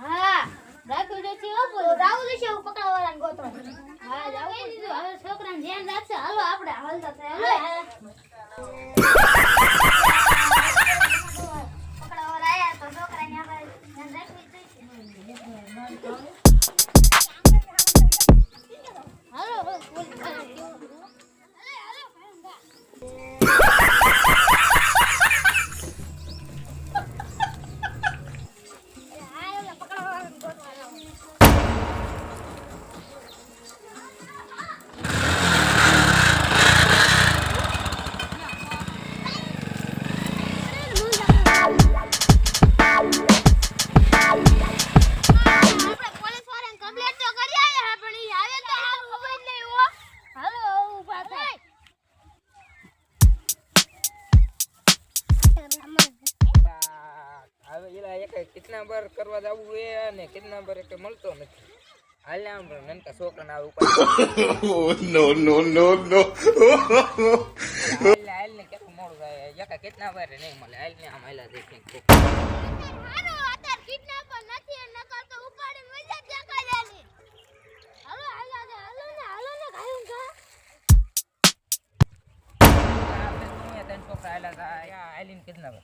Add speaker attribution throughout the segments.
Speaker 1: હા. રાખું જોતી હો ધ્યાન રાખશે. હાલો આપણે હાલતા થાય. હવે એલા એક કિતના બર કરવા જવું એ અને કિતના બર એક મળતો નથી હાલે આમ નનકા છોકરાને આ ઉપર
Speaker 2: Oh, no, no, no, no.
Speaker 1: હાલ હાલ ને કેટલું મોડું થાય એક કિતના બર નહીં મળે હાલ ને આમ હાલા દેખે
Speaker 3: હારો અત્યારે kidnapper નથી એ નકર તો ઉપાડીને વઈ જાત જકાજાની. હાલો, હાલો, હાલો, હાલો ને, હાલો ને, ગાયું ગા.
Speaker 1: આપણે શું ત્રણ છોકરા હાલા થાય હાલીને કિતના બર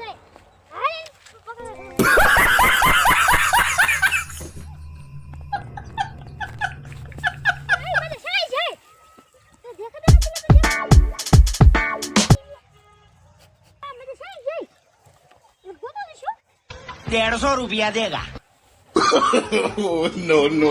Speaker 3: જાય. એ ગોતો તો શું?
Speaker 4: डेढ़ सौ रुपया देगा
Speaker 2: Oh, no, no.